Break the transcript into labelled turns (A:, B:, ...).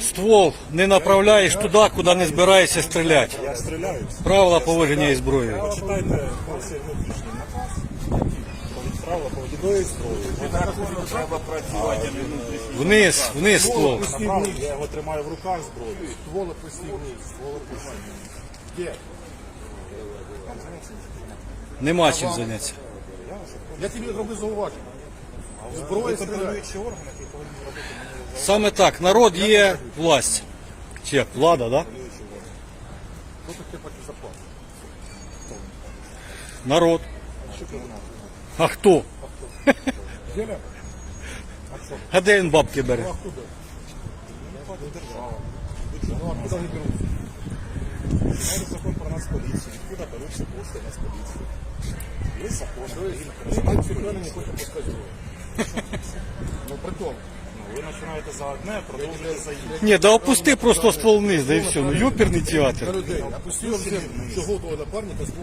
A: Ствол не направляєш туди, куди не збираєшся стріляти.
B: Я стріляю.
A: Правила поводження зброєю.
B: Почитайте цей внутрішній наказ. Правила зі зброєю.
C: Треба працювати.
A: Вниз, вниз ствол.
B: Я його тримаю в руках зброю.
D: Ствол опусти вниз.
B: Ствол опущений.
D: Где?
A: Нема чим зайнятися.
D: Я тобі роблю зауваження. Зброя
B: Ви
D: стріляє.
B: контролюючий орган, який повинен робити мені
A: Саме так, народ є власть. Чи як, влада, да?
D: Що таке патізапас?
A: Народ. А хто?
D: Деля?
A: А де він бабки бере?
D: Ну, откуда? Ну, откуда они берутся?
B: Є закон про нацполіцію, відкуди беруться кошти нацполіції. Є закон
D: специально не зброю. Ну, при тому,
B: Ну, Ви починаєте за одне, продовжуєте за інше.
A: Ні, да опусти просто ствол вниз, да і все. Ну юперний театр.
D: Опустив чого того напарника ствол